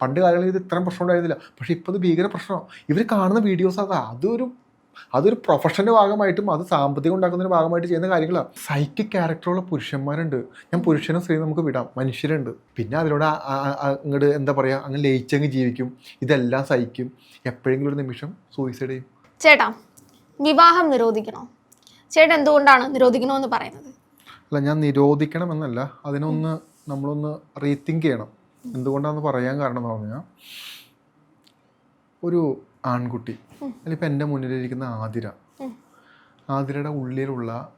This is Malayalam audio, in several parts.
പണ്ട് കാലങ്ങളിൽ ഇത് ഇത്രയും പ്രശ്നം ഉണ്ടായിരുന്നില്ല. പക്ഷേ ഇപ്പോൾ ഇത് ഭീകര പ്രശ്നമാണ് ഇവർ കാണുന്ന വീഡിയോസ് അത് അതൊരു അതൊരു പ്രൊഫഷന്റെ ഭാഗമായിട്ടും അത് സാമ്പത്തികം ഉണ്ടാക്കുന്നതിന്റെ ഭാഗമായിട്ട് ചെയ്യുന്ന കാര്യങ്ങളാണ് സൈക്കിക് ക്യാരക്ടറുള്ള പുരുഷന്മാരുണ്ട്. ഞാൻ പുരുഷനും സ്ത്രീയും നമുക്ക് വിടാം. മനുഷ്യരുണ്ട്. പിന്നെ അതിലൂടെ അങ്ങോട്ട് എന്താ പറയുക അങ്ങ് ലയിച്ചങ്ങ് ജീവിക്കും. ഇതെല്ലാം സഹിക്കും. എപ്പോഴെങ്കിലും ഒരു നിമിഷം സൂയിസൈഡ് ചെയ്യും. ചേട്ടാ വിവാഹം നിരോധിക്കണോ? ചേട്ടൻ എന്തുകൊണ്ടാണ് നിരോധിക്കണമെന്ന് പറയുന്നത്? അല്ല ഞാൻ നിരോധിക്കണം എന്നല്ല അതിനൊന്ന് നമ്മളൊന്ന് റീതിങ്ക് ചെയ്യണം. എന്തുകൊണ്ടാണെന്ന് പറയാൻ കാരണം എന്ന് പറഞ്ഞാൽ ഒരു ആൺകുട്ടി അല്ലെങ്കിൽ ഇപ്പം എന്റെ മുന്നിലിരിക്കുന്ന ആതിര. ആതിരയുടെ ഉള്ളിലുള്ള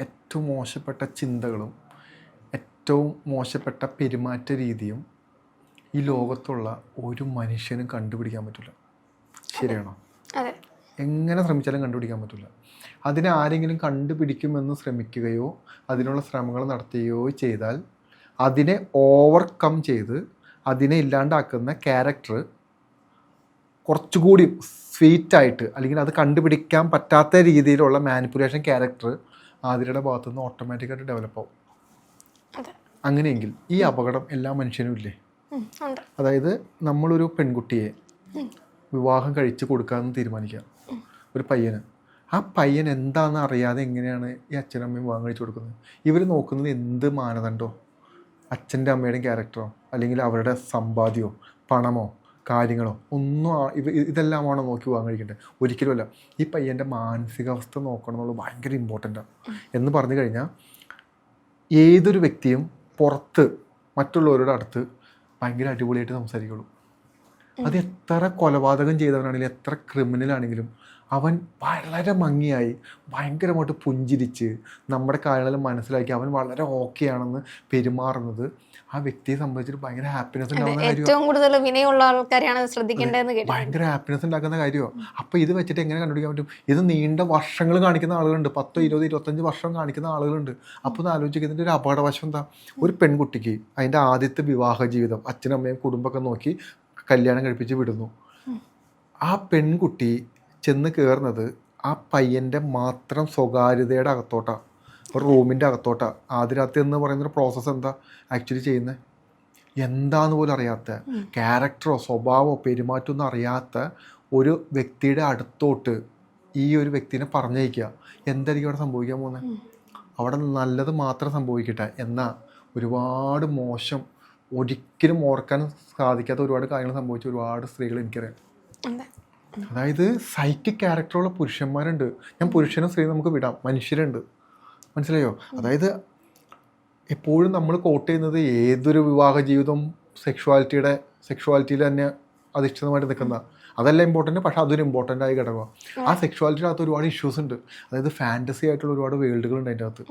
ഏറ്റവും മോശപ്പെട്ട ചിന്തകളും ഏറ്റവും മോശപ്പെട്ട പെരുമാറ്റ രീതിയും ഈ ലോകത്തുള്ള ഒരു മനുഷ്യനും കണ്ടുപിടിക്കാൻ പറ്റില്ല. ശരിയാണോ? എങ്ങനെ ശ്രമിച്ചാലും കണ്ടുപിടിക്കാൻ പറ്റില്ല. അതിനെ ആരെങ്കിലും കണ്ടുപിടിക്കുമെന്ന് ശ്രമിക്കുകയോ അതിനുള്ള ശ്രമങ്ങൾ നടത്തുകയോ ചെയ്താൽ അതിനെ ഓവർകം ചെയ്ത് അതിനെ ഇല്ലാണ്ടാക്കുന്ന ക്യാരക്ടർ കുറച്ചുകൂടി സ്വീറ്റായിട്ട് അല്ലെങ്കിൽ അത് കണ്ടുപിടിക്കാൻ പറ്റാത്ത രീതിയിലുള്ള മാനിപ്പുലേഷൻ ക്യാരക്ടർ ആതിരയുടെ ഭാഗത്തുനിന്ന് ഓട്ടോമാറ്റിക്കായിട്ട് ഡെവലപ്പ് ആവും. അങ്ങനെയെങ്കിൽ ഈ അപകടം എല്ലാ മനുഷ്യനും ഇല്ലേ? അതായത് നമ്മളൊരു പെൺകുട്ടിയെ വിവാഹം കഴിച്ചു കൊടുക്കാമെന്ന് തീരുമാനിക്കുക ഒരു പയ്യന്. ആ പയ്യൻ എന്താണെന്ന് അറിയാതെ എങ്ങനെയാണ് ഈ അച്ഛനമ്മയും വിവാഹം കഴിച്ചു കൊടുക്കുന്നത്? ഇവർ നോക്കുന്നത് എന്ത് മാനദണ്ഡോ? അച്ഛന്റെ അമ്മയുടെയും ക്യാരക്ടറോ അല്ലെങ്കിൽ അവരുടെ സമ്പാദ്യമോ പണമോ കാര്യങ്ങളോ ഒന്നും ഇവ ഇതെല്ലാമാണോ നോക്കി പോകാൻ കഴിക്കേണ്ടത് ഒരിക്കലുമല്ല ഈ പയ്യന്റെ മാനസികാവസ്ഥ നോക്കണം എന്നുള്ളത് ഭയങ്കര ഇമ്പോർട്ടന്റാണ് എന്ന് പറഞ്ഞു കഴിഞ്ഞാൽ ഏതൊരു വ്യക്തിയും പുറത്ത് മറ്റുള്ളവരുടെ അടുത്ത് ഭയങ്കര അടിപൊളിയായിട്ട് സംസാരിക്കുള്ളൂ. അത് എത്ര കൊലപാതകം ചെയ്തവനാണെങ്കിലും എത്ര ക്രിമിനൽ ആണെങ്കിലും അവൻ വളരെ മങ്ങിയായി ഭയങ്കരമായിട്ട് പുഞ്ചിരിച്ച് നമ്മുടെ കാര്യങ്ങൾ മനസ്സിലാക്കി അവൻ വളരെ ഓക്കെ ആണെന്ന് പെരുമാറുന്നത് ആ വ്യക്തിയെ സംബന്ധിച്ചിട്ട് ഭയങ്കര ഹാപ്പിനെസ് ഉണ്ടാകുന്ന ഏറ്റവും കൂടുതൽ വിനയുള്ള ആൾക്കാരെയാണ് ശ്രദ്ധിക്കേണ്ടതെന്ന് ഭയങ്കര ഹാപ്പിനെസ് ഉണ്ടാക്കുന്ന കാര്യമാണ് അപ്പോൾ ഇത് വെച്ചിട്ട് എങ്ങനെ കണ്ടുപിടിക്കാൻ പറ്റും? ഇത് നീണ്ട വർഷങ്ങൾ കാണിക്കുന്ന ആളുകളുണ്ട്. പത്തോ ഇരുപത് ഇരുപത്തഞ്ച് വർഷം കാണിക്കുന്ന ആളുകളുണ്ട്. അപ്പോൾ ഒന്ന് ആലോചിക്കുക ഒരു അപകടവശം എന്താ? ഒരു പെൺകുട്ടിക്ക് അതിന്റെ ആദ്യത്തെ വിവാഹ ജീവിതം അച്ഛനും അമ്മയും കുടുംബമൊക്കെ നോക്കി കല്യാണം കഴിപ്പിച്ച് വിടുന്നു. ആ പെൺകുട്ടി ചെന്ന് കയറുന്നത് ആ പയ്യന്റെ മാത്രം സ്വകാര്യതയുടെ അകത്തോട്ടാണ് ഒരു റൂമിന്റെ അകത്തോട്ടാണ് ആദ്യരാത്രി എന്ന് പറയുന്നൊരു പ്രോസസ്സ് എന്താ? ആക്ച്വലി ചെയ്യുന്നത് എന്താന്ന് പോലും അറിയാത്ത ക്യാരക്ടറോ സ്വഭാവമോ പെരുമാറ്റമൊന്നും അറിയാത്ത ഒരു വ്യക്തിയുടെ അടുത്തോട്ട് ഈ ഒരു വ്യക്തിനെ പറഞ്ഞയക്കുക. എന്തായിരിക്കും അവിടെ സംഭവിക്കാൻ പോകുന്നത് അവിടെ നല്ലത് മാത്രം സംഭവിക്കട്ടെ. എന്നാൽ ഒരുപാട് മോശം ഒരിക്കലും ഓർക്കാൻ സാധിക്കാത്ത ഒരുപാട് കാര്യങ്ങൾ സംഭവിച്ച ഒരുപാട് സ്ത്രീകൾ എനിക്കറിയാം. അതെ അതായത് സൈക്കിക് ക്യാരക്ടറുള്ള പുരുഷന്മാരുണ്ട്. ഞാൻ പുരുഷനും സ്ത്രീയും നമുക്ക് വിടാം. മനുഷ്യരുണ്ട്. മനസ്സിലായോ? അതായത് എപ്പോഴും നമ്മൾ കോട്ട് ചെയ്യുന്നത് ഏതൊരു വിവാഹ ജീവിതവും സെക്ഷുവാലിറ്റിയുടെ സെക്ഷുവാലിറ്റിയിൽ തന്നെ അധിഷ്ഠിതമായിട്ട് നിൽക്കുന്ന. അതല്ല ഇമ്പോർട്ടന്റ് പക്ഷേ അതൊരു ഇമ്പോർട്ടന്റ് ആയി ഘടകമാണ്. ആ സെക്ഷുവാലിറ്റിയുടെ അകത്ത് ഒരുപാട് ഇഷ്യൂസ് ഉണ്ട്. അതായത് ഫാന്റസി ആയിട്ടുള്ള ഒരുപാട് വേൾഡുകളുണ്ട് അതിന്റെ അകത്ത്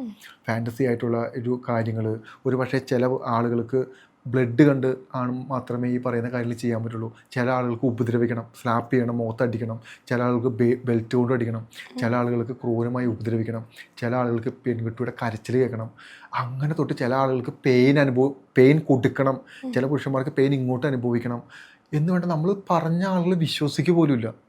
ഫാന്റസി ആയിട്ടുള്ള ഒരു കാര്യങ്ങൾ ഒരു പക്ഷേ ചില ആളുകൾക്ക് ബ്ലഡ് കണ്ട് ആണ് മാത്രമേ ഈ പറയുന്ന കാര്യങ്ങൾ ചെയ്യാൻ പറ്റുള്ളൂ. ചില ആളുകൾക്ക് ഉപദ്രവിക്കണം സ്ലാപ്പ് ചെയ്യണം മുഖത്തടിക്കണം ചില ആളുകൾക്ക് ബെ ബെൽറ്റ് കൊണ്ട് അടിക്കണം. ചില ആളുകൾക്ക് ക്രൂരമായി ഉപദ്രവിക്കണം. ചില ആളുകൾക്ക് പെൺകുട്ടിയുടെ കരച്ചിൽ കേൾക്കണം. അങ്ങനെ തൊട്ട് ചില ആളുകൾക്ക് പെയിൻ അനുഭവ പെയിൻ കൊടുക്കണം. ചില പുരുഷന്മാർക്ക് പെയിൻ ഇങ്ങോട്ട് അനുഭവിക്കണം. എന്ന് വേണ്ട നമ്മൾ പറഞ്ഞ ആളുകൾ വിശ്വസിക്കുക പോലുമില്ല.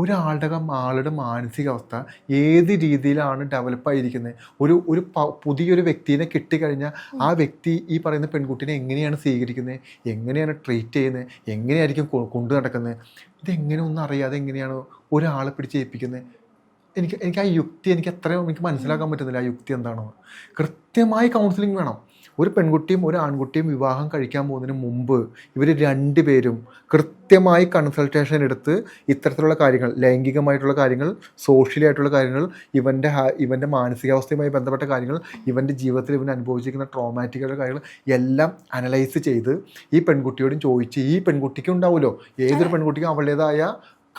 ഒരാളുടെ ആളുടെ മാനസികാവസ്ഥ ഏത് രീതിയിലാണ് ഡെവലപ്പ് ആയിരിക്കുന്നത് ഒരു ഒരു പുതിയൊരു വ്യക്തിനെ കിട്ടിക്കഴിഞ്ഞാൽ ആ വ്യക്തി ഈ പറയുന്ന പെൺകുട്ടിനെ എങ്ങനെയാണ് സ്വീകരിക്കുന്നത് എങ്ങനെയാണ് ട്രീറ്റ് ചെയ്യുന്നത് എങ്ങനെയായിരിക്കും കൊണ്ടു നടക്കുന്നത് ഇതെങ്ങനെ ഒന്നും അറിയാതെ എങ്ങനെയാണ് ഒരാളെ പിടിച്ച് ഏൽപ്പിക്കുന്നത് എനിക്ക് എനിക്ക് ആ യുക്തി എനിക്ക് അത്രയും എനിക്ക് മനസ്സിലാക്കാൻ പറ്റുന്നില്ല ആ യുക്തി എന്താണോ കൃത്യമായി കൗൺസിലിംഗ് വേണം. ഒരു പെൺകുട്ടിയും ഒരു ആൺകുട്ടിയും വിവാഹം കഴിക്കാൻ പോകുന്നതിന് മുമ്പ് ഇവർ രണ്ടുപേരും കൃത്യമായി കൺസൾട്ടേഷൻ എടുത്ത് ഇത്തരത്തിലുള്ള കാര്യങ്ങൾ ലൈംഗികമായിട്ടുള്ള കാര്യങ്ങൾ സോഷ്യലായിട്ടുള്ള കാര്യങ്ങൾ ഇവന്റെ ഇവന്റെ മാനസികാവസ്ഥയുമായി ബന്ധപ്പെട്ട കാര്യങ്ങൾ ഇവന്റെ ജീവിതത്തിൽ ഇവൻ അനുഭവിച്ചിരിക്കുന്ന ട്രോമാറ്റിക് ആയിട്ടുള്ള കാര്യങ്ങൾ എല്ലാം അനലൈസ് ചെയ്ത് ഈ പെൺകുട്ടിയോടും ചോദിച്ച് ഈ പെൺകുട്ടിക്കും ഉണ്ടാവുമല്ലോ. ഏതൊരു പെൺകുട്ടിക്കും അവളുടേതായ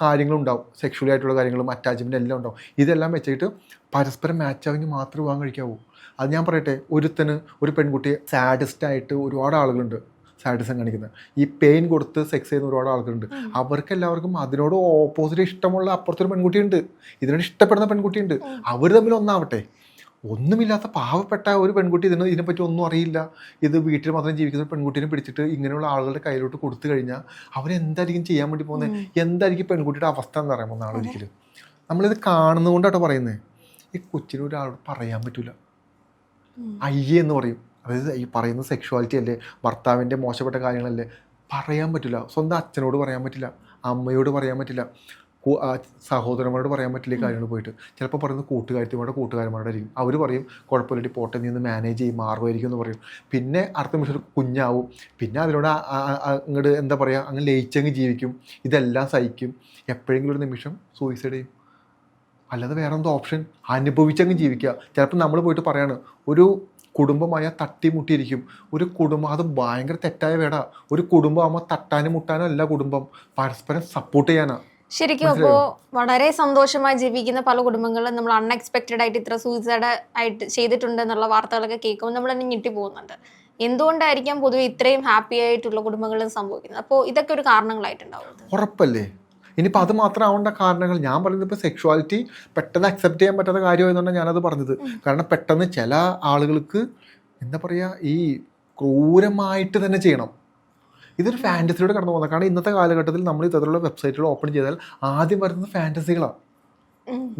കാര്യങ്ങളുണ്ടാവും. സെക്ഷുവലി ആയിട്ടുള്ള കാര്യങ്ങളും അറ്റാച്ച്മെന്റ് എല്ലാം ഉണ്ടാവും. ഇതെല്ലാം വെച്ചിട്ട് പരസ്പരം മാച്ച് ആവെങ്കിൽ മാത്രമേ വിവാഹം കഴിക്കാവൂ. അത് ഞാൻ പറയട്ടെ ഒരുത്തന് ഒരു പെൺകുട്ടിയെ സാഡസ്റ്റ് ആയിട്ട് ഒരുപാട് ആളുകളുണ്ട് സാഡിസം കാണിക്കുന്നത്. ഈ പെയിൻ കൊടുത്ത് സെക്സ് ചെയ്യുന്ന ഒരുപാട് ആളുകളുണ്ട്. അവർക്ക് എല്ലാവർക്കും അതിനോട് ഓപ്പോസിറ്റ് ഇഷ്ടമുള്ള അപ്പുറത്തൊരു പെൺകുട്ടിയുണ്ട്. ഇതിനോട് ഇഷ്ടപ്പെടുന്ന പെൺകുട്ടിയുണ്ട്. അവർ തമ്മിൽ ഒന്നാവട്ടെ. ഒന്നുമില്ലാത്ത പാവപ്പെട്ട ഒരു പെൺകുട്ടി ഇതിന് ഇതിനെപ്പറ്റി ഒന്നും അറിയില്ല. ഇത് വീട്ടിൽ മാത്രം ജീവിക്കുന്ന പെൺകുട്ടിനെ പിടിച്ചിട്ട് ഇങ്ങനെയുള്ള ആളുകളുടെ കയ്യിലോട്ട് കൊടുത്തു കഴിഞ്ഞാൽ അവരെന്തായിരിക്കും ചെയ്യാൻ വേണ്ടി പോകുന്നത് എന്തായിരിക്കും പെൺകുട്ടിയുടെ അവസ്ഥ എന്ന് പറയാൻ പോകുന്ന ആളൊരിക്കലും നമ്മളിത് കാണുന്നതുകൊണ്ടാട്ടോ പറയുന്നത് ഈ കൊച്ചിന് ഒരാളോട് പറയാൻ പറ്റില്ല അയ്യേ എന്ന് പറയും. അതായത് ഈ പറയുന്ന സെക്ഷുവാലിറ്റി അല്ലേ ഭർത്താവിന്റെ മോശപ്പെട്ട കാര്യങ്ങളല്ലേ പറയാൻ പറ്റില്ല സ്വന്തം അച്ഛനോട് പറയാൻ പറ്റില്ല. അമ്മയോട് പറയാൻ പറ്റില്ല. സഹോദരന്മാരോട് പറയാൻ പറ്റില്ല ഈ കാര്യങ്ങൾ പോയിട്ട്. ചിലപ്പോൾ പറയുന്നത് കൂട്ടുകാരത്തിമാരുടെ കൂട്ടുകാരന്മാരുടെ ആയിരിക്കും. അവർ പറയും കുഴപ്പമില്ല പോട്ടെ നീ ഒന്ന് മാനേജ് ചെയ്യും മാറുമായിരിക്കും എന്ന് പറയും. പിന്നെ അടുത്ത നിമിഷം കുഞ്ഞാവും. പിന്നെ അതിനോട് അങ്ങോട്ട് എന്താ പറയുക അങ്ങ് ലയിച്ചങ്ങ് ജീവിക്കും. ഇതെല്ലാം സഹിക്കും. എപ്പോഴെങ്കിലും ഒരു നിമിഷം സൂയിസൈഡ് ചെയ്യും. അല്ലാതെ വേറെ എന്തോ ഓപ്ഷൻ അനുഭവിച്ചങ്ങ് ജീവിക്കുക. ചിലപ്പോൾ നമ്മൾ പോയിട്ട് പറയാണ് ഒരു കുടുംബമായ തട്ടിമുട്ടിയിരിക്കും ഒരു കുടുംബം അത് ഭയങ്കര തെറ്റായ വേട. ഒരു കുടുംബമാകുമ്പോൾ തട്ടാനും മുട്ടാനും അല്ല കുടുംബം. പരസ്പരം സപ്പോർട്ട് ചെയ്യാനാ. ശരിക്കും അപ്പോ വളരെ സന്തോഷമായി ജീവിക്കുന്ന പല കുടുംബങ്ങളും നമ്മൾ അൺഎക്സ്പെക്റ്റഡ് ആയിട്ട് ഇത്ര സൂയിസൈഡ് ആയിട്ട് ചെയ്തിട്ടുണ്ട് എന്നുള്ള വാർത്തകളൊക്കെ കേൾക്കുമ്പോൾ നമ്മൾ തന്നെ ഞെട്ടി പോകുന്നുണ്ട്. എന്തുകൊണ്ടായിരിക്കാം പൊതുവെ ഇത്രയും ഹാപ്പി ആയിട്ടുള്ള കുടുംബങ്ങളിൽ സംഭവിക്കുന്നത്? അപ്പോൾ ഇതൊക്കെ ഒരു കാരണങ്ങളായിട്ടുണ്ടാവും. ഉറപ്പല്ലേ? ഇനിയിപ്പോൾ അത് മാത്രം ആവേണ്ട കാരണങ്ങൾ. ഞാൻ പറയുന്നത് ഇപ്പോൾ സെക്ഷുവാലിറ്റി പെട്ടെന്ന് അക്സെപ്റ്റ് ചെയ്യാൻ പറ്റാത്ത കാര്യമായതുകൊണ്ടാണ് ഞാനത് പറഞ്ഞത്. കാരണം പെട്ടെന്ന് ചില ആളുകൾക്ക് എന്താ പറയുക ഈ ക്രൂരമായിട്ട് തന്നെ ചെയ്യണം. ഇതൊരു ഫാന്റസിയിലൂടെ കടന്നു പോകുന്നത്. കാരണം ഇന്നത്തെ കാലഘട്ടത്തിൽ നമ്മൾ ഇത്തരത്തിലുള്ള വെബ്സൈറ്റുകൾ ഓപ്പൺ ചെയ്താൽ ആദ്യം വരുന്നത് ഫാന്റസികളാണ്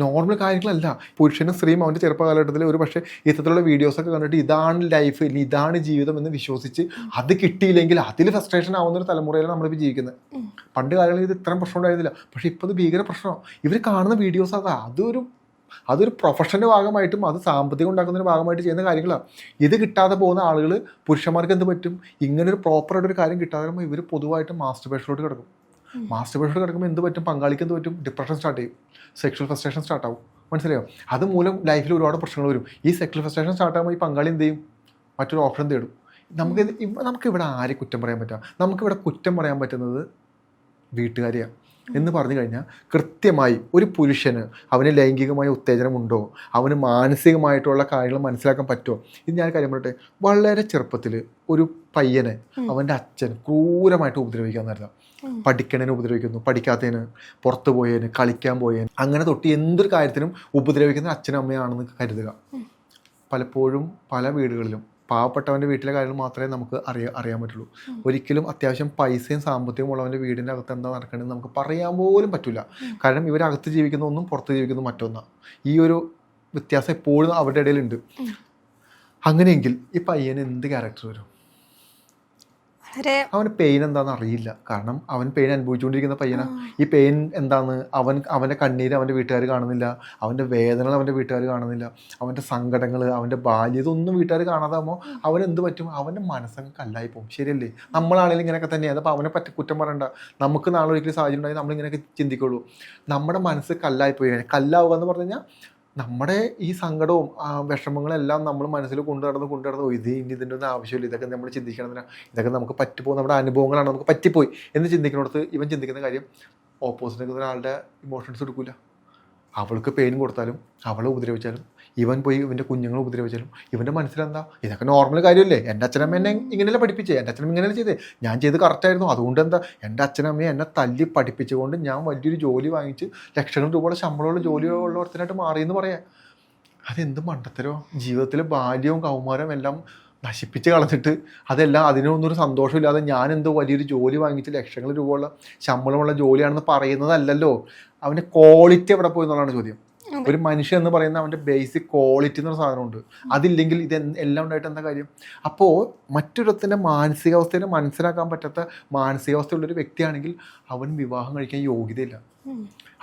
നോർമൽ കാര്യങ്ങളല്ല. പുരുഷനും സ്ത്രീയും അവന്റെ ചെറുപ്പകാലഘട്ടത്തിൽ ഒരു പക്ഷേ ഇത്തരത്തിലുള്ള വീഡിയോസൊക്കെ കണ്ടിട്ട് ഇതാണ് ലൈഫ് ഇതാണ് ജീവിതം എന്ന് വിശ്വസിച്ച് അത് കിട്ടിയില്ലെങ്കിൽ അതിൽ ഫ്രസ്ട്രേഷൻ ആവുന്ന ഒരു തലമുറയിലാണ് നമ്മളിപ്പോൾ ജീവിക്കുന്നത്. പണ്ട് കാലങ്ങളിൽ ഇത് ഇത്രയും പ്രശ്നം ഉണ്ടായിരുന്നില്ല. പക്ഷേ ഇപ്പോൾ ഇത് ഭീകര പ്രശ്നമാണ് ഇവർ കാണുന്ന വീഡിയോസ് അതാ. അതൊരു അതൊരു പ്രൊഫഷന്റെ ഭാഗമായിട്ടും അത് സാമ്പത്തികം ഉണ്ടാക്കുന്നതിന്റെ ഭാഗമായിട്ട് ചെയ്യുന്ന കാര്യങ്ങളാണ്. ഇത് കിട്ടാതെ പോകുന്ന ആളുകൾ പുരുഷന്മാർക്ക് എന്ത് പറ്റും? ഇങ്ങനെ ഒരു പ്രോപ്പറായിട്ട് ഒരു കാര്യം കിട്ടാതെ വരുമ്പോൾ ഇവർ പൊതുവായിട്ട് മാസ്റ്റർ ബേഷനിലോട്ട് കിടക്കും. മാസ്റ്റർ ബേഷനിലോട്ട് കിടക്കുമ്പോൾ എന്ത് പറ്റും? പങ്കാളിക്ക് എന്ത് പറ്റും? ഡിപ്രഷൻ സ്റ്റാർട്ട് ചെയ്യും. സെക്ഷൽ ഫ്രസ്ട്രേഷൻ സ്റ്റാർട്ട് ആവും. മനസ്സിലായോ? അത് മൂലം ലൈഫിൽ ഒരുപാട് പ്രശ്നങ്ങൾ വരും. ഈ സെക്ഷൽ ഫ്രസ്ട്രേഷൻ സ്റ്റാർട്ട് ആകുമ്പോൾ ഈ പങ്കാളി എന്ത് ചെയ്യും? മറ്റൊരു ഓപ്ഷൻ തേടും. നമുക്ക് നമുക്കിവിടെ ആരെ കുറ്റം പറയാൻ പറ്റുക നമുക്കിവിടെ കുറ്റം പറയാൻ പറ്റുന്നത് വീട്ടുകാരെയാണ് എന്ന് പറഞ്ഞു കഴിഞ്ഞാൽ കൃത്യമായി ഒരു പുരുഷന് അവന് ലൈംഗികമായ ഉത്തേജനമുണ്ടോ? അവന് മാനസികമായിട്ടുള്ള കാര്യങ്ങൾ മനസ്സിലാക്കാൻ പറ്റുമോ? ഇത് ഞാൻ കാര്യം പറയട്ടെ. വളരെ ചെറുപ്പത്തിൽ ഒരു പയ്യനെ. അവന്റെ അച്ഛൻ ക്രൂരമായിട്ട് ഉപദ്രവിക്കാൻ നേരം ഉം. ഉപദ്രവിക്കുന്നു. പഠിക്കാത്തതിന് പുറത്ത് പോയതിന് കളിക്കാൻ പോയതിന് അങ്ങനെ തൊട്ട് എന്തൊരു കാര്യത്തിനും ഉപദ്രവിക്കുന്ന അച്ഛനും അമ്മയാണെന്ന് കരുതുക. പലപ്പോഴും പല വീടുകളിലും പാവപ്പെട്ടവന്റെ വീട്ടിലെ കാര്യങ്ങൾ മാത്രമേ നമുക്ക് അറിയാൻ അറിയാൻ പറ്റുള്ളൂ. ഒരിക്കലും അത്യാവശ്യം പൈസയും സാമ്പത്തികവും ഉള്ളവന്റെ വീടിന്റെ അകത്ത് എന്താ നടക്കണമെന്ന് നമുക്ക് പറയാൻ പോലും പറ്റില്ല കാരണം ഇവരകത്ത് ജീവിക്കുന്ന ഒന്നും പുറത്ത് ജീവിക്കുന്ന മറ്റൊന്നാണ് ഈ ഒരു വ്യത്യാസം എപ്പോഴും അവരുടെ ഇടയിലുണ്ട്. അങ്ങനെയെങ്കിൽ ഈ പയ്യന് എന്ത് ക്യാരക്ടർ വരും? അവന് പെയിൻ എന്താണെന്ന് അറിയില്ല. കാരണം അവൻ പെയിൻ അനുഭവിച്ചുകൊണ്ടിരിക്കുന്ന പയ്യനാ. ഈ പെയിൻ എന്താന്ന്? അവൻ അവന്റെ കണ്ണീര് അവന്റെ വീട്ടുകാർ കാണുന്നില്ല. അവന്റെ വേദനകൾ അവന്റെ വീട്ടുകാർ കാണുന്നില്ല. അവന്റെ സങ്കടങ്ങൾ അവന്റെ ബാല്യം ഇതൊന്നും വീട്ടുകാർ കാണാതാകുമ്പോൾ അവൻ എന്ത് പറ്റും? അവന്റെ മനസ്സങ്ങ് കല്ലായി പോകും ശരിയല്ലേ? നമ്മളാണെങ്കിലും ഇങ്ങനെയൊക്കെ തന്നെയാണ് അപ്പോൾ അവനെ പറ്റി കുറ്റം പറയണ്ട. നമുക്ക് നാളെ ഒരിക്കലും സാഹചര്യം ഉണ്ടായി നമ്മളിങ്ങനെയൊക്കെ ചിന്തിക്കുള്ളൂ. നമ്മുടെ മനസ്സ് കല്ലായി പോയി കല്ലാവുക എന്ന് പറഞ്ഞു കഴിഞ്ഞാൽ നമ്മുടെ ഈ സങ്കടവും വിഷമങ്ങളെല്ലാം നമ്മൾ മനസ്സിൽ കൊണ്ടു നടന്ന് കൊണ്ടു നടന്ന് ഇത് ഇനി ഇതിന്റെ ഒന്നും ആവശ്യമില്ല. ഇതൊക്കെ നമ്മൾ ചിന്തിക്കണമെന്നില്ല ഇതൊക്കെ നമുക്ക് പറ്റിപ്പോകും. നമ്മുടെ അനുഭവങ്ങളാണ് നമുക്ക് പറ്റിപ്പോയി. എന്ന് ചിന്തിക്കുന്നിടത്ത് ഇവൻ ചിന്തിക്കുന്ന കാര്യം ഓപ്പോസിറ്റ് ഒരാളുടെ ഇമോഷൻസ് എടുക്കില്ല അവൾക്ക് പെയിൻ കൊടുത്താലും അവളെ ഉപദ്രവിച്ചാലും ഇവൻ പോയി ഇവന്റെ കുഞ്ഞുങ്ങളെ ഉപദ്രവിച്ചാലും ഇവന്റെ മനസ്സിലെന്താ? ഇതൊക്കെ നോർമൽ കാര്യമല്ലേ? എന്റെ അച്ഛനമ്മ എന്നെ ഇങ്ങനെയല്ല പഠിപ്പിച്ചേ? എന്റെ അച്ഛനമ്മ ഇങ്ങനെയല്ല ചെയ്തേ? ഞാൻ ചെയ്ത് കറക്റ്റായിരുന്നു അതുകൊണ്ട് എന്താ എന്റെ അച്ഛനമ്മയെ എന്നെ തല്ലി പഠിപ്പിച്ചുകൊണ്ട് ഞാൻ വലിയൊരു ജോലി വാങ്ങിച്ച് ലക്ഷങ്ങൾ രൂപയുടെ ശമ്പളമുള്ള ജോലിയുള്ള ഒരുത്തനായിട്ട് മാറിയെന്ന് പറയാം. അതെന്ത് മണ്ടത്തരോ ജീവിതത്തിലെ ബാല്യവും കൗമാരവും എല്ലാം നശിപ്പിച്ച് കളഞ്ഞിട്ട് അതെല്ലാം അതിനൊന്നും ഒരു സന്തോഷമില്ലാതെ ഞാൻ എന്തോ വലിയൊരു ജോലി വാങ്ങിച്ച് ലക്ഷങ്ങൾ രൂപയുള്ള ശമ്പളമുള്ള ജോലിയാണെന്ന് പറയുന്നതല്ലല്ലോ. അവന്റെ ക്വാളിറ്റി എവിടെ പോയി എന്നുള്ളതാണ് ചോദ്യം. ഒരു മനുഷ്യൻ എന്ന് പറയുന്ന അവന്റെ ബേസിക് ക്വാളിറ്റി എന്നൊരു സാധനമുണ്ട്. അതില്ലെങ്കിൽ ഇത് എല്ലാം ഉണ്ടായിട്ട് എന്താ കാര്യം? അപ്പോൾ മറ്റൊരുത്തിന്റെ മാനസികാവസ്ഥയെ മനസ്സിലാക്കാൻ പറ്റാത്ത മാനസികാവസ്ഥയുള്ളൊരു വ്യക്തിയാണെങ്കിൽ അവൻ വിവാഹം കഴിക്കാൻ യോഗ്യതയില്ല.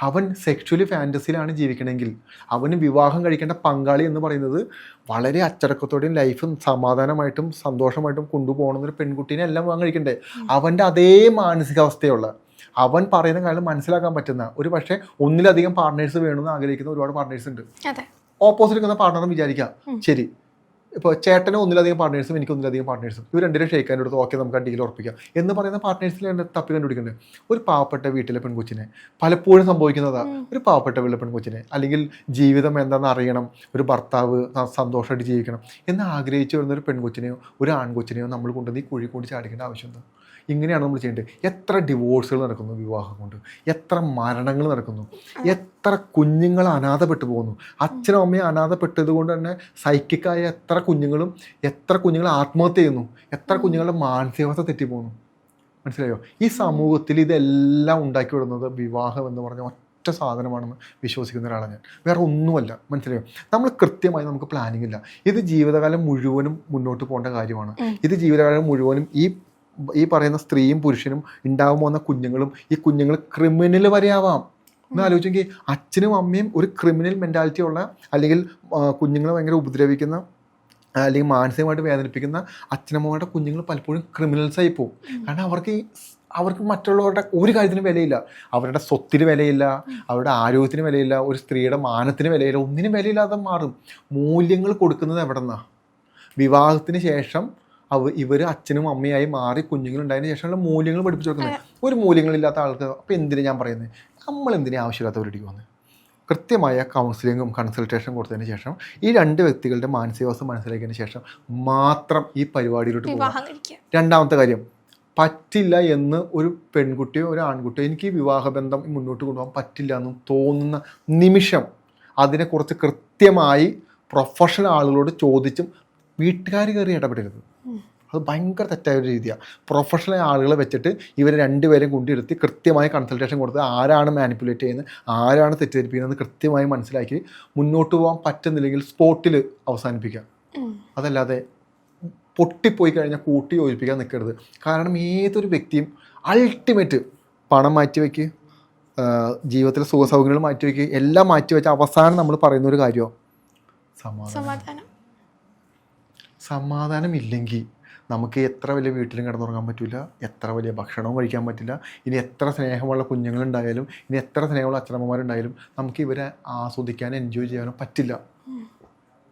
അവൻ സെക്ച്വലി ഫാന്റസിയിലാണ് ജീവിക്കണമെങ്കിൽ. അവന് വിവാഹം കഴിക്കേണ്ട പങ്കാളി എന്ന് പറയുന്നത് വളരെ അച്ചടക്കത്തോടെയും ലൈഫും സമാധാനമായിട്ടും സന്തോഷമായിട്ടും കൊണ്ടുപോകണം എന്നൊരു പെൺകുട്ടീനെ എല്ലാം വിവാഹം കഴിക്കണ്ടേ? അവന്റെ അതേ മാനസികാവസ്ഥയുള്ള. അവൻ പറയുന്ന കാര്യം മനസ്സിലാക്കാൻ പറ്റുന്ന. ഒരു പക്ഷേ ഒന്നിലധികം പാർട്ട്നേഴ്സ് വേണമെന്ന് ആഗ്രഹിക്കുന്ന ഒരുപാട് പാർട്ട്നേഴ്സ് ഉണ്ട്. ഓപ്പോസിറ്റ് നിൽക്കുന്ന പാർട്ട്ണറും വിചാരിക്കാം. ശരി. ഇപ്പോൾ ചേട്ടന് ഒന്നിലധികം പാർട്ട്നേഴ്സും എനിക്ക് ഒന്നിലധികം പാർട്ട്നേഴ്സും ഇവർ രണ്ടിനും ഷെയ്ക്കാൻ അടുത്ത് ഓക്കെ നമുക്ക് ആ ഡീൽ ഉറപ്പിക്കാം. എന്ന് പറയുന്ന പാർട്ട്നേഴ്സിൽ തപ്പി കണ്ടുപിടിക്കുന്നത് ഒരു പാവപ്പെട്ട വീട്ടിലെ പെൺകൊച്ചിനെ. പലപ്പോഴും സംഭവിക്കുന്നതാ. ഒരു പാവപ്പെട്ട വീട്ടിലെ പെൺകൊച്ചിനെ. അല്ലെങ്കിൽ ജീവിതം എന്താണെന്ന് അറിയണം. ഒരു ഭർത്താവ് സന്തോഷമായിട്ട് ജീവിക്കണം. എന്ന് ആഗ്രഹിച്ചു വരുന്ന ഒരു പെൺകൊച്ചിനെയോ ഒരു ആൺകൊച്ചിനെയോ നമ്മൾ കൊണ്ടുവന്ന് ഈ കുഴി കൂടി ചാടിക്കേണ്ട ആവശ്യമുണ്ട് ഇങ്ങനെയാണ് നമ്മൾ ചെയ്യേണ്ടത്. എത്ര ഡിവോഴ്സുകൾ നടക്കുന്നു വിവാഹം കൊണ്ട്. എത്ര മരണങ്ങൾ നടക്കുന്നു. എത്ര കുഞ്ഞുങ്ങൾ അനാഥപ്പെട്ടു പോകുന്നു. അച്ഛനും അമ്മയും അനാഥപ്പെട്ടത് കൊണ്ട് തന്നെ സൈക്കിക്കായ എത്ര കുഞ്ഞുങ്ങളും എത്ര കുഞ്ഞുങ്ങൾ ആത്മഹത്യ ചെയ്യുന്നു. എത്ര കുഞ്ഞുങ്ങളുടെ മാനസികാവസ്ഥ തെറ്റിപ്പോകുന്നു മനസ്സിലായോ? ഈ സമൂഹത്തിൽ ഇതെല്ലാം ഉണ്ടാക്കി വിടുന്നത് വിവാഹം എന്ന് പറഞ്ഞ ഒറ്റ സാധനമാണെന്ന് വിശ്വസിക്കുന്ന ഒരാളാണ് ഞാൻ. വേറെ ഒന്നുമല്ല. മനസ്സിലായോ? നമ്മൾ കൃത്യമായി നമുക്ക് പ്ലാനിങ് ഇല്ല. ഇത് ജീവിതകാലം മുഴുവനും മുന്നോട്ട് പോകേണ്ട കാര്യമാണ്. ഇത് ജീവിതകാലം മുഴുവനും ഈ ഈ പറയുന്ന സ്ത്രീയും പുരുഷനും ഉണ്ടാകാൻ പോകുന്ന കുഞ്ഞുങ്ങളും ഈ കുഞ്ഞുങ്ങൾ ക്രിമിനൽ വരെ ആവാം എന്ന് ആലോചിച്ചെങ്കിൽ അച്ഛനും അമ്മയും ഒരു ക്രിമിനൽ മെന്റാലിറ്റി ഉള്ള അല്ലെങ്കിൽ കുഞ്ഞുങ്ങളെ ഭയങ്കര ഉപദ്രവിക്കുന്ന അല്ലെങ്കിൽ മാനസികമായിട്ട് വേദനിപ്പിക്കുന്ന അച്ഛനമ്മമാരുടെ കുഞ്ഞുങ്ങൾ പലപ്പോഴും ക്രിമിനൽസായി പോകും. കാരണം അവർക്ക് ഈ അവർക്ക് മറ്റുള്ളവരുടെ ഒരു കാര്യത്തിനും വിലയില്ല. അവരുടെ സ്വത്തിന് വിലയില്ല അവരുടെ ആരോഗ്യത്തിന് വിലയില്ല ഒരു സ്ത്രീയുടെ മാനത്തിന് വിലയില്ല ഒന്നിനും വിലയില്ലാതെ മാറും. മൂല്യങ്ങൾ കൊടുക്കുന്നത് എവിടെ നിന്നാ വിവാഹത്തിന് ശേഷം അവ ഇവർ അച്ഛനും അമ്മയായി മാറി കുഞ്ഞുങ്ങളുണ്ടായതിനു ശേഷമുള്ള മൂല്യങ്ങൾ പഠിപ്പിച്ചു കൊടുക്കുന്നത്. ഒരു മൂല്യങ്ങളില്ലാത്ത ആൾക്ക് അപ്പം എന്തിനു ഞാൻ പറയുന്നത്? നമ്മൾ എന്തിനാ ആവശ്യമില്ലാത്തവരുടെ വന്ന് കൃത്യമായ കൗൺസിലിങ്ങും കൺസൾട്ടേഷനും കൊടുത്തതിന് ശേഷം ഈ രണ്ട് വ്യക്തികളുടെ മാനസികാവസ്ഥ മനസ്സിലാക്കിയതിന് ശേഷം മാത്രം ഈ പരിപാടിയിലോട്ട് കഴിക്കുക രണ്ടാമത്തെ കാര്യം പറ്റില്ല എന്ന് ഒരു പെൺകുട്ടിയോ ഒരു ആൺകുട്ടിയോ എനിക്ക് ഈ വിവാഹബന്ധം മുന്നോട്ട് കൊണ്ടുപോകാൻ പറ്റില്ല എന്ന് തോന്നുന്ന നിമിഷം അതിനെക്കുറിച്ച് കൃത്യമായി പ്രൊഫഷണൽ ആളുകളോട് ചോദിച്ചും വീട്ടുകാർ കയറി ഇടപെടരുത്. അത് ഭയങ്കര തെറ്റായ ഒരു രീതിയാണ് പ്രൊഫഷണൽ ആളുകളെ വെച്ചിട്ട് ഇവരെ രണ്ടുപേരും കൊണ്ടിരുത്തി കൃത്യമായി കൺസൾട്ടേഷൻ കൊടുത്ത് ആരാണ് മാനിപ്പുലേറ്റ് ചെയ്യുന്നത് ആരാണ് തെറ്റിദ്ധരിപ്പിക്കുന്നത് കൃത്യമായി മനസ്സിലാക്കി മുന്നോട്ട് പോകാൻ പറ്റുന്നില്ലെങ്കിൽ സ്പോട്ടിൽ അവസാനിപ്പിക്കുക. അതല്ലാതെ പൊട്ടിപ്പോയി കഴിഞ്ഞാൽ കൂട്ടി യോജിപ്പിക്കാൻ നിൽക്കരുത് കാരണം ഏതൊരു വ്യക്തിയും അൾട്ടിമേറ്റ് പണം മാറ്റി മാറ്റിവെക്ക് ജീവിതത്തിലെ സുഖസൗകര്യങ്ങൾ മാറ്റി മാറ്റിവെക്ക് എല്ലാം മാറ്റി മാറ്റിവെച്ച് അവസാനം നമ്മൾ പറയുന്ന ഒരു കാര്യമോ സമാധാനം. സമാധാനം സമാധാനം ഇല്ലെങ്കിൽ നമുക്ക് എത്ര വലിയ വീട്ടിലും കിടന്നുറങ്ങാൻ പറ്റില്ല എത്ര വലിയ ഭക്ഷണവും കഴിക്കാൻ പറ്റില്ല ഇനി എത്ര സ്നേഹമുള്ള കുഞ്ഞുങ്ങളുണ്ടായാലും ഇനി എത്ര സ്നേഹമുള്ള അച്ഛനമ്മമാരുണ്ടായാലും നമുക്ക് ഇവരെ ആസ്വദിക്കാനും എൻജോയ് ചെയ്യാനും പറ്റില്ല.